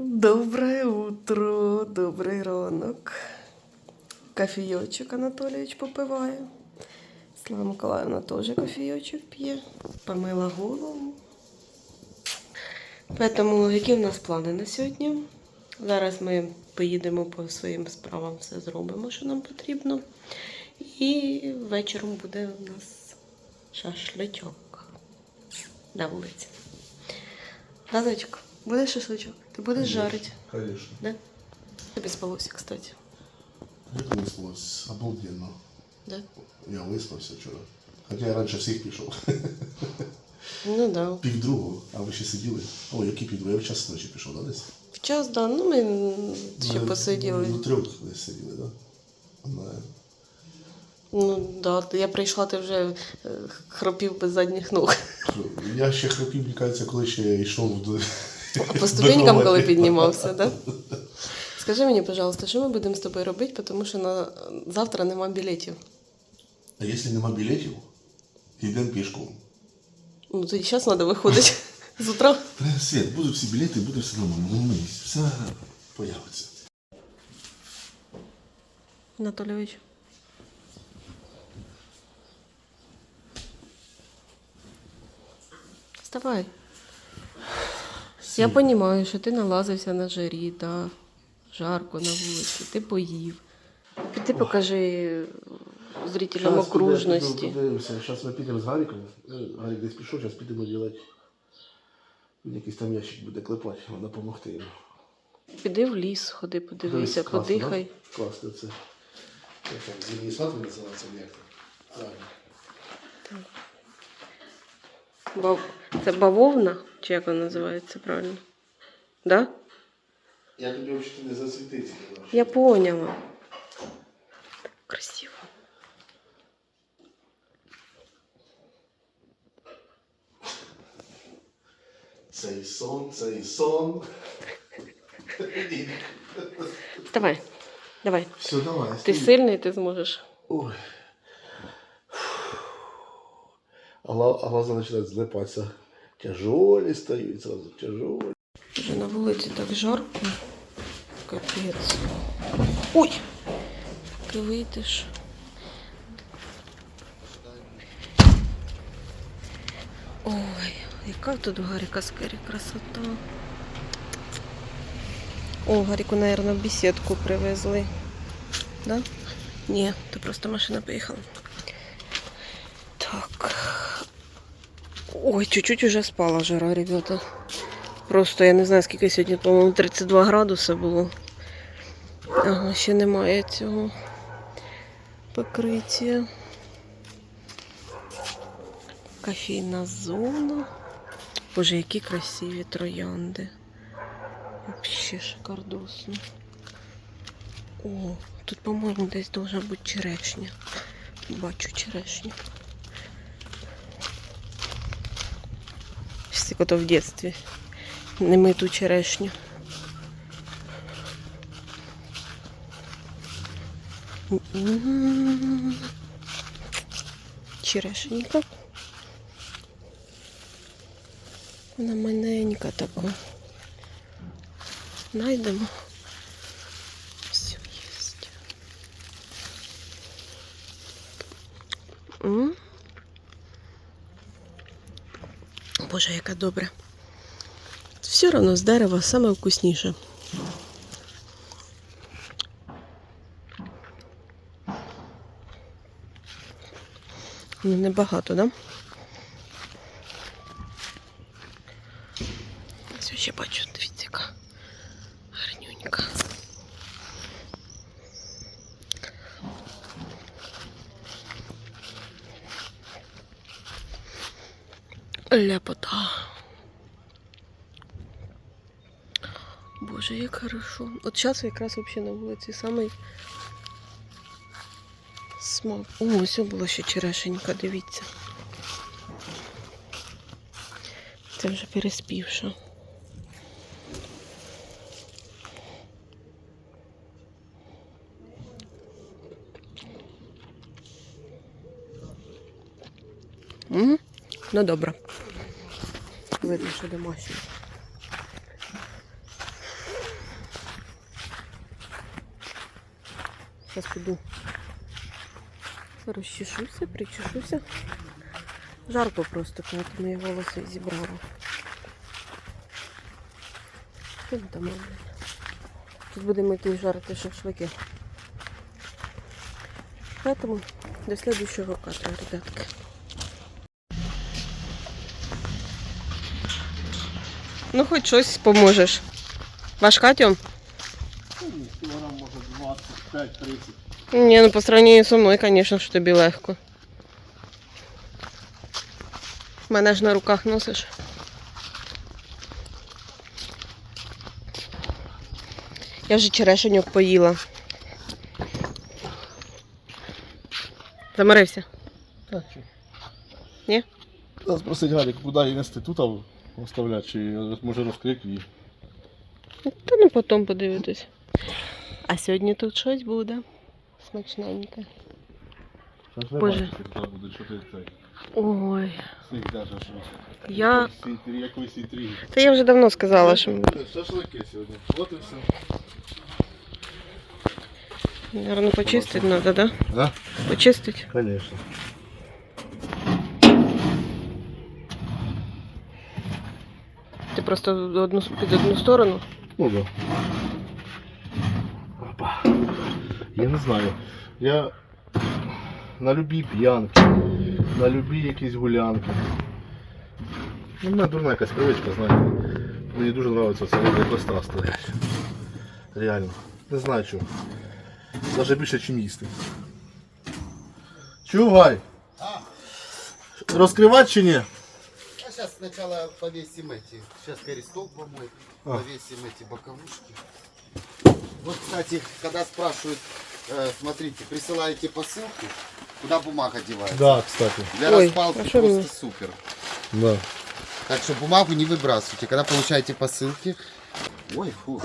Доброе утро, добрий ранок. Кофійочок Анатолійович попиває. Слава Миколаївна теж кофійочок п'є. Помила голову. Тому які в нас плани на сьогодні? Зараз ми поїдемо по своїм справам, все зробимо, що нам потрібно. І вечором буде у нас шашличок на вулиці. Газочок, будеш шашличок? Ти будеш жарити? Конечно. Да? Тобі спалося, кстати. Як виспалось? Обалденно. Да? Я виспався вчора. Хоча я раніше всіх пішов. Ну да. Пів другого, а ви ще сиділи. О, який пів другого? Я в час ночі пішов, да, десь? В час, да, ну ми ще Ми посиділи. До трьох десь сиділи, да? На... Ну да, я прийшла, ти вже е, хропів без задніх ног. Я ще храпів, мені кажеться, коли ще йшов до. А по до ступенькам, коли кроваті. піднімався, да? Скажи мені, пожалуйста, що ми будемо з тобою робити, тому що на завтра нема білетів. А якщо нема білетів, йдемо пішком. Ну, то зараз треба виходити з утра. Та, Світ, будуть всі білети, буде все нормально. Не мились, все появиться. Анатолійович. Вставай. Я розумію, що ти налазився на жарі, да. жарко на вулиці, ти поїв. Ти покажи зрителям окружності. Подивимося, зараз ми підемо з Гаріком. Ну, Гарік десь пішов, зараз підемо робити. Він якийсь там ящик буде клепати, треба допомогти йому. Піди в ліс, ходи, подивися, Класно, подихай. да? Класно це. Як там, зимній сад він називається, як там? Правильно. Це бавовна, чи як вона називається правильно? Да? Я тобі взагалі не засвітиться. Я поняла. Красиво. Цей сон, цей сон. Вставай. Давай. Все, давай. Ти стій. сильний, ти зможеш. Ой. А глаза починають злипатися. Тяжолі стають, сразу тяжолі. Вже на вулиці так жарко. Капець. Ой! Ти вийдеш. Ой, яка тут у Гаріка скері красота. О, Гаріку, мабуть, бесідку привезли. Да? Ні, то просто машина поїхала. Так. Ой, чуть-чуть уже спала жара, ребята. Просто я не знаю, скільки сьогодні, по-моєму, 32 градуси було. Ага, ще немає цього покриття. Кофейна зона. Боже, які красиві троянди. Вообще шикардосно. О, тут, по-моєму, десь должна бути черешня. Бачу черешню. Всі ото в дитинстві. Не ми ту черешню. Черешенька. Вона маленька така. Найдемо. Боже, яка добра. Все одно з дерева саме вкусніше. Ну, небагато, да? Ось ще бачу, дивіться, яка гарнюнька. Ляпота. Боже, як хорошо. От зараз якраз взагалі на вулиці самий смак. О, ось була ще черешенька, дивіться. Це вже переспівша. Ну добре. Видно, що домашнє. Зараз піду. Розчешуся, причешуся. Жарко просто, коли ти мої волоси зібрала. Там? Тут будемо йти жарити шашлики. Поэтому до следующего кадра, ребятки. Ну, хоч щось поможеш. Важка, Тьом? Ні, ну по сравнению со мною, звісно, що тобі легко. Мене ж на руках носиш. Я вже черешеньок поїла. Заморився. Так, що? Ні? Треба спросити Гарік, куди її нести тут а оставляти, чи може розкрик її. Та не потім подивитись. А сьогодні тут щось буде. Смачненьке. Зараз Боже. Треба буде, що ти цей. Ой. Сніг даже що. Я. Якоїсь інтриги. Та я вже давно сказала, що Шашлики сьогодні. От і все. Наверное, почистить надо, да? Да? Почистить. Конечно. Ти просто в одну, під одну сторону. Ну да. Я не знаю. Я на любі п'янки, на любі якісь гулянки. Ну, в мене дурна якась привичка, знаєте. Мені дуже подобається це возле костра стоять. Реально. Не знаю чого. Даже більше, ніж їсти. Чугай! Розкривати чи ні? А сейчас сначала повесим эти. Сейчас користол помоем. А. Повесим эти боковушки. Вот, кстати, когда спрашивают, э, смотрите, присылаете посылку, куда бумага девается? Да, кстати. Для Ой, распалки а что просто мне? супер. Да. Так что бумагу не выбрасывайте. Когда получаете посылки... Ой, фу.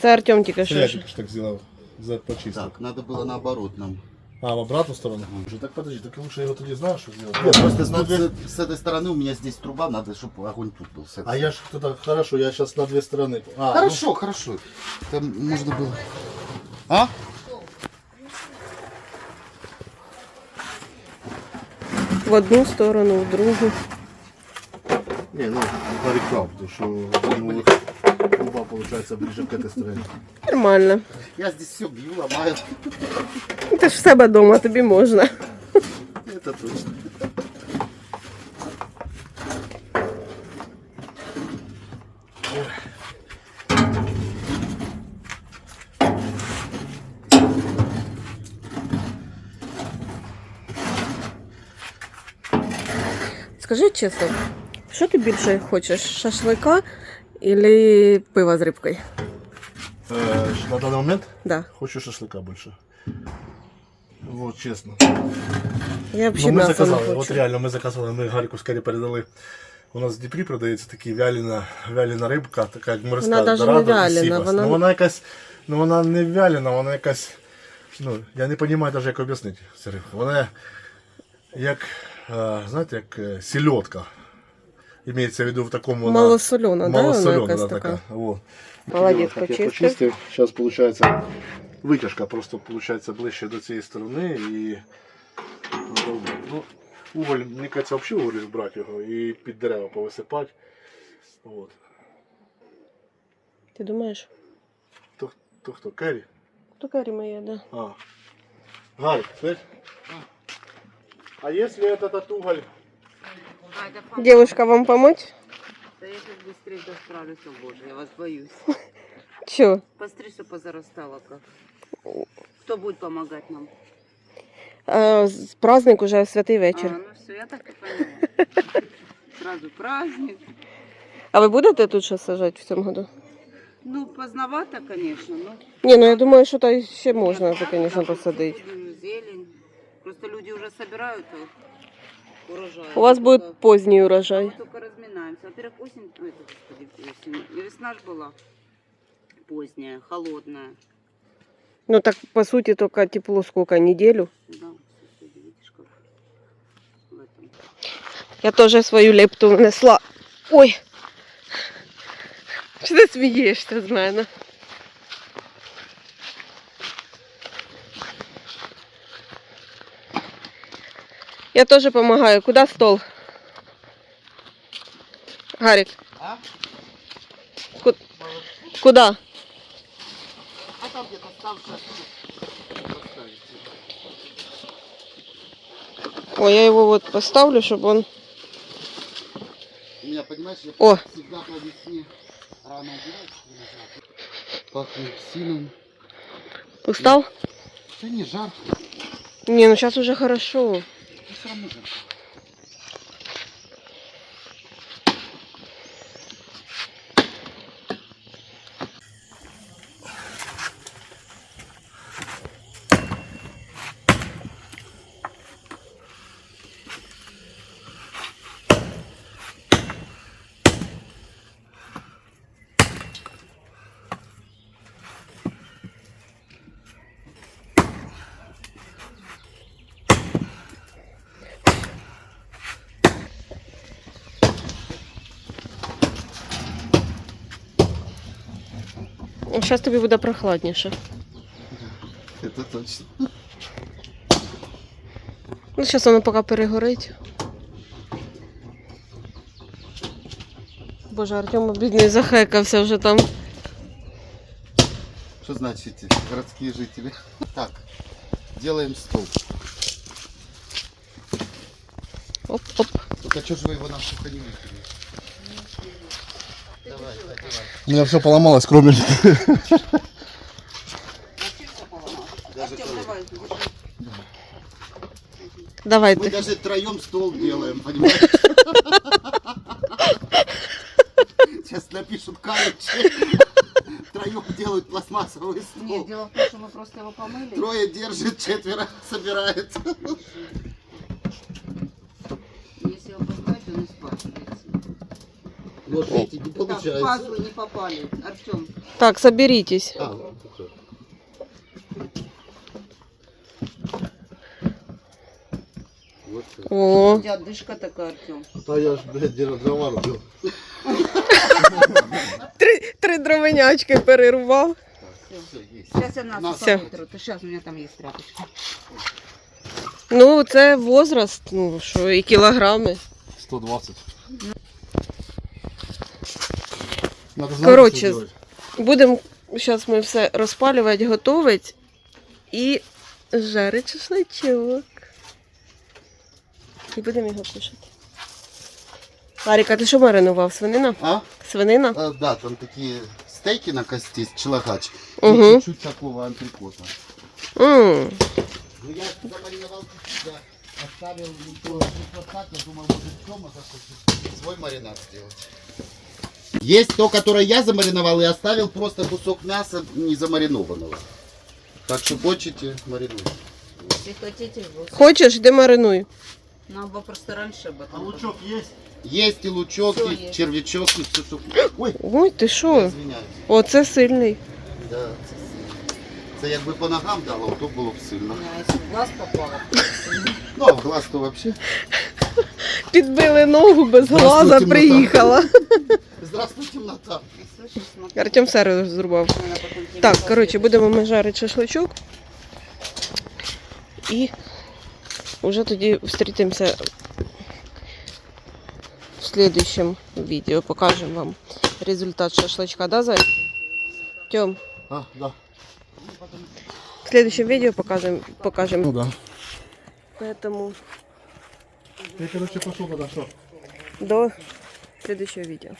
Це Артем тільки що. Я ж. тільки ж так зробив. За почистив. Так, надо было наоборот нам. А, в обратную сторону? Уже так подожди, так лучше я его тоді знав, що зробити. Нет, просто с, Ну, для- с- с этой стороны у меня здесь труба, надо, чтобы огонь тут был. с этой А я ж тогда, хорошо, я сейчас на две стороны. А, Хорошо, хорошо. Там можно было... А? В одну сторону, в другу. Не, ну, прав, потому что ну, труба получается ближе к этой стороне. Нормально. Я здесь все бью, ломаю. Ти ж в себе вдома, тобі можна. Это точно. Скажи чесно, що ти більше хочеш? Шашлика или пива з рибкою? Э, на данный момент Да. хочу шашлыка больше. Вот, честно. Я Ну, взагалі ми м'ясо не заказали, от хочу. реально, ми заказали, ми Гарику скорі передали. У нас в Дніпрі продається така вялена, вялена рибка, така як морська Вона даже не дорадо і вялена, сібас. вона- Ну, вона якась, ну вона не вялена, вона якась, ну, я не розумію навіть, як об'яснити цю рибку. Вона як, е, знаєте, як е, сільотка. Імеється в виду в такому вона... Малосольона, да? Якась да, така. така. Вот. Молодець, почистив. почистив. Зараз виходить витяжка просто виходить ближче до цієї сторони і ну, уголь, мені кажеться, взагалі уголь брати його і під дерева повисипати. От. Ти думаєш? То, то хто? Керрі? То карі моя, да. А. Гарик, слышь? А если этот уголь Девушка, вам помочь? Да я сейчас быстрее справлюсь, о боже, я вас боюсь. Чё? Посмотри, что позарастало как. Кто будет помогать нам? А, з- праздник уже святий А, вечір. ну все, я так и поняла. Сразу праздник. А ви будете тут щось сажати в цьому году? Ну, поздновато, конечно, но... Ні, ну я думаю, що то ще можна, це, звісно, посадити. Зелень. Просто люди уже собирают а, урожай. У вас Мы буде только- поздній Мы урожай. только разминаемся. Во-первых, осень, ой, это, господи, осень. И весна ж была поздняя, холодная. Ну так, по суті, тільки тепло сколько, неделю? Да, соседи, видишь, как в этом. Я теж свою лепту внесла. Ой! Що ти смієшся з мене? Я теж допомагаю. Куди стол? Гарік. А? Ку- Куда? А там где-то ставка. Ой, я его вот поставлю, чтобы он... У меня, понимаешь, я О. всегда по весне рано убирать. Пахнет сильным. Устал? Да не жарко, Не, ну сейчас уже хорошо. Но все Зараз тобі буде прохладніше. Это точно. Ну, зараз воно поки перегорить. Боже, Артем бідний захекався вже там. Что значит эти городские жители? Так, делаем стол. Оп-оп. Только что же вы его на сухо не выкинули? Давай, давай. У меня все поломалось, кроме... Давай. Мы Давайте. даже троем стол делаем, понимаешь? Сейчас напишут короче. Троем делают пластмассовый Нет, стол. дело в том, что мы просто его помыли. Трое держит, четверо собирает. Вот видите, не Так, получается. пазлы не попали. Артем, Так, соберитесь. А, ладно, хорошо. Вот так. О, у тебя дышка такая, Артем. А я ж, блядь, дрова рубил. три, три дровенячки перервав. Все, есть. Сейчас я нас На. Всё. вытру. Ты сейчас у меня там есть тряпочка. Ну, це возраст, ну що, і кілограми. 120. Короче. Будемо зараз ми все розпалювати, готувати і жарити шашличок. І будемо його кушати. Аріка, ти що маринував? Свинина? А? Свинина? А, да, там такие стейки на кости, челогач. Мгм. И чуть-чуть такого антрикота. м Ну, я замариновал да. Оставил ну, то, так, я думал, может, Тёма захочет свой маринад сделать. Есть то, которое я замариновал и оставил просто кусок мяса не замаринованного. Так что хочете, маринуйте. Если хотите, вот. Хочеш, іди маринуй. Нам бы просто раньше об этом. есть? Есть и лучок, Всё и есть. червячок, и все, что... Ой, Ой, ти я що? извиняюсь. Оце сильний. Да, це сильно. Це якби по ногам дало, то було б сильно. А если в глаз попало, Ну, а в глаз то вообще. Підбили ногу без Здравствуй, глаза, темнота. приїхала. Здравствуй, темнота. ты слышишь, смотри. Артем все розрубав. Она потом тебе Так, покажет. коротше, будемо ми жарити шашличок. І вже тоді зустрітимося в слідчому відео. Покажемо вам результат шашличка, да, Зай? Тьом, А, да. в слідчому відео покажемо. покажемо. Ну да. Поэтому я, короче, пошел тогда, что? до следующего видео.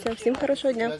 Все, всем хорошего дня.